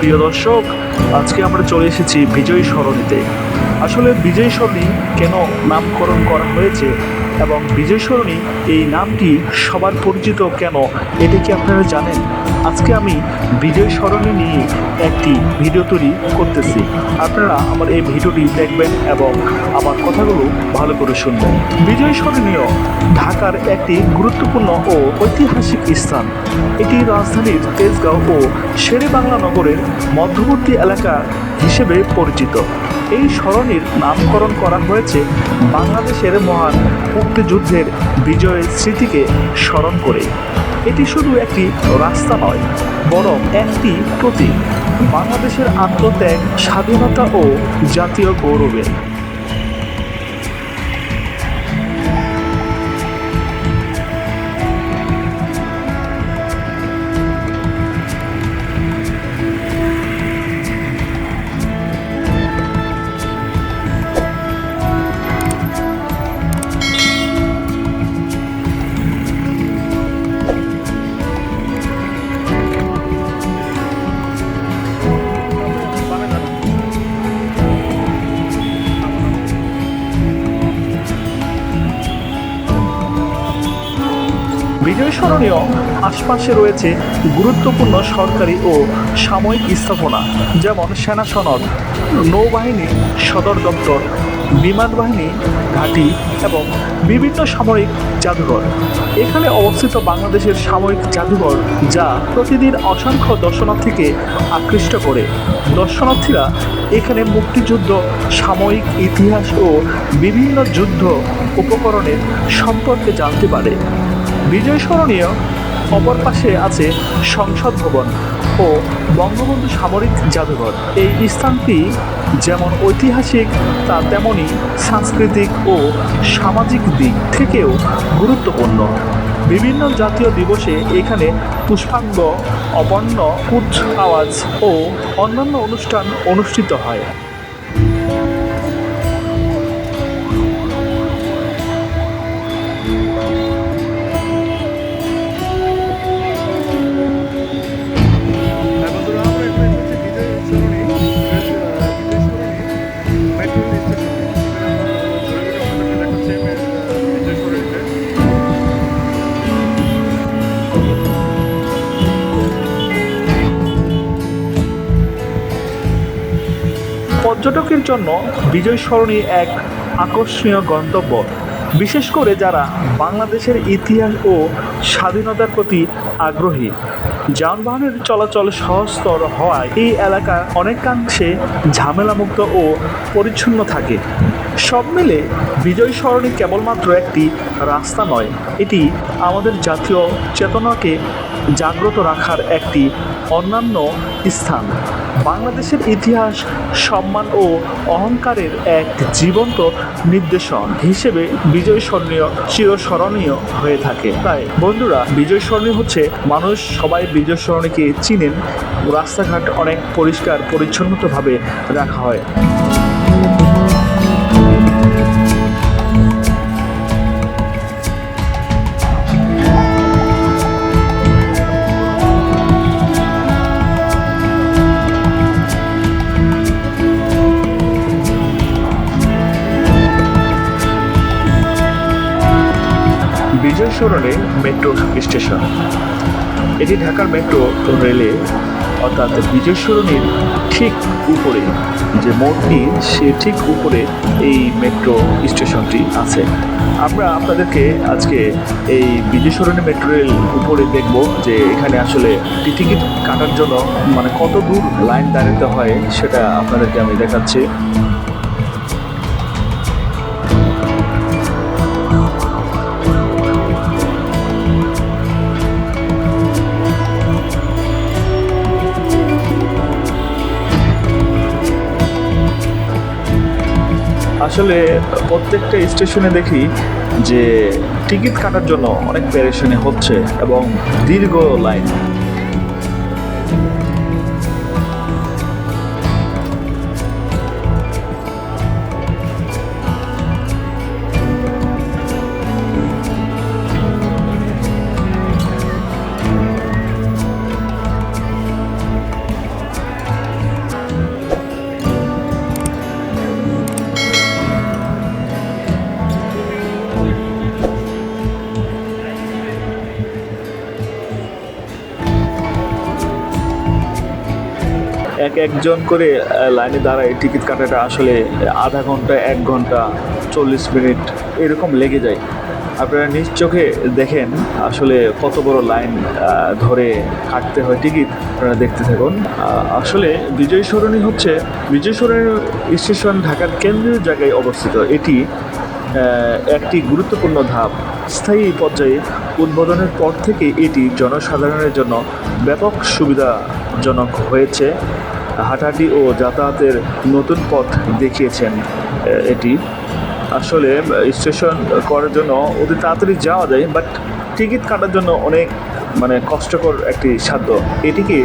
প্রিয় দর্শক, আজকে আমরা চলে এসেছি বিজয় সরণিতে। আসলে বিজয় সরণি কেন নামকরণ করা হয়েছে এবং বিজয় সরণি এই নামটি সবার পরিচিত কেন, এটি কি আপনারা জানেন? আজকে আমি বিজয় সরণি নিয়ে একটি ভিডিও তৈরি করতেছি। আপনারা আমার এই ভিডিওটি দেখবেন এবং আমার কথাগুলো ভালো করে শুনবেন। বিজয় সরণীয় ঢাকার একটি গুরুত্বপূর্ণ ও ঐতিহাসিক স্থান। এটি রাজধানীর তেজগাঁও ও শেরে বাংলা নগরের মধ্যবর্তী এলাকা হিসেবে পরিচিত। এই সরণির নামকরণ করা হয়েছে বাংলাদেশের মহান মুক্তিযুদ্ধের বিজয়ের স্মৃতিকে স্মরণ করে। এটি শুধু একটি রাস্তা নয়, বরং একটি প্রতীক। বাংলাদেশের আত্মত্যাগ, স্বাধীনতা ও জাতীয় গৌরবের বিজয় স্মরণীয় আশপাশে রয়েছে গুরুত্বপূর্ণ সরকারি ও সাময়িক স্থাপনা, যেমন সেনা সনদ, নৌবাহিনী, সদর দপ্তর, বিমান বাহিনী, ঘাঁটি এবং বিভিন্ন সামরিক জাদুঘর। এখানে অবস্থিত বাংলাদেশের সামরিক জাদুঘর, যা প্রতিদিন অসংখ্য দর্শনার্থীকে আকৃষ্ট করে। দর্শনার্থীরা এখানে মুক্তিযুদ্ধ, সাময়িক ইতিহাস ও বিভিন্ন যুদ্ধ উপকরণের সম্পর্কে জানতে পারে। বিজয় স্মরণীয়, অপর পাশে আছে সংসদ ভবন ও বঙ্গবন্ধু সামরিক জাদুঘর। এই স্থানটি যেমন ঐতিহাসিক, তা তেমনই সাংস্কৃতিক ও সামাজিক দিক থেকেও গুরুত্বপূর্ণ। বিভিন্ন জাতীয় দিবসে এখানে পুষ্পাঙ্গ অপন্ন কুচ আওয়াজ ও অন্যান্য অনুষ্ঠান অনুষ্ঠিত হয়। পর্যটকের জন্য বিজয় সরণি এক আকর্ষণীয় গন্তব্য। বিশেষ করে যারা বাংলাদেশের ইতিহাস ও স্বাধীনতার প্রতি আগ্রহী। যানবাহনের চলাচল সহজতর হওয়ায় এই এলাকা অনেকাংশে ঝামেলামুক্ত ও পরিচ্ছন্ন থাকে। সব মিলে বিজয় সরণি কেবলমাত্র একটি রাস্তা নয়, এটি আমাদের জাতীয় চেতনাকে জাগ্রত রাখার একটি অন্যান্য স্থান। বাংলাদেশের ইতিহাস, সম্মান ও অহংকারের এক জীবন্ত নির্দেশন হিসেবে বিজয় স্মরণীয় চিরস্মরণীয় হয়ে থাকে। তাই বন্ধুরা, বিজয় স্মরণীয় হচ্ছে মানুষ সবাই বিজয় স্মরণীকে চিনেন। রাস্তাঘাট অনেক পরিষ্কার, পরিচ্ছন্নতভাবে রাখা হয়। বিজয় সরণে মেট্রো স্টেশন। এটি ঢাকার মেট্রো রেলে, অর্থাৎ বিজয় ঠিক উপরে, যে মোড়টি সে ঠিক উপরে এই মেট্রো স্টেশনটি আছে। আমরা আপনাদেরকে আজকে এই বিজয় মেট্রো রেল উপরে দেখব যে এখানে আসলে টিকিট কাটার জন্য মানে কত দূর লাইন দাঁড়াতে হয়, সেটা আপনাদেরকে আমি দেখাচ্ছি। আসলে প্রত্যেকটা স্টেশনে দেখি যে টিকিট কাটার জন্য অনেক প্যারেশানি হচ্ছে এবং দীর্ঘ লাইন। এক একজন করে লাইনে দাঁড়ায়, টিকিট কাটাটা আসলে আধা ঘণ্টা, এক ঘণ্টা, চল্লিশ মিনিট এরকম লেগে যায়। আপনারা নিজ চোখে দেখেন আসলে কত বড় লাইন ধরে কাটতে হয় টিকিট। আপনারা দেখতে থাকুন। আসলে বিজয় সরণি হচ্ছে, বিজয় সরণি স্টেশন ঢাকার কেন্দ্রীয় জায়গায় অবস্থিত। এটি একটি গুরুত্বপূর্ণ ধাপ। স্থায়ী পর্যায়ে উদ্বোধনের পর থেকে এটি জনসাধারণের জন্য ব্যাপক সুবিধাজনক হয়েছে। হাঁটাহাঁটি ও যাতায়াতের নতুন পথ দেখিয়েছেন। এটি আসলে স্টেশন করার জন্য অতি তাড়াতাড়ি যাওয়া যায়, বাট টিকিট কাটার জন্য অনেক মানে কষ্টকর একটি সাধ্য। এটিকে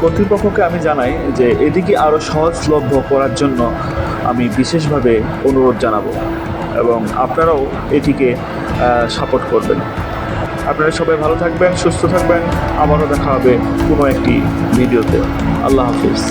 কর্তৃপক্ষকে আমি জানাই যে এটিকে আরও সহজলভ্য করার জন্য আমি বিশেষভাবে অনুরোধ জানাব এবং আপনারাও এটিকে সাপোর্ট করবেন। আপনারা সবাই ভালো থাকবেন সুস্থ থাকবেন। আবারও দেখা হবে কোনো একটি ভিডিওতে। আল্লাহ হাফিজ।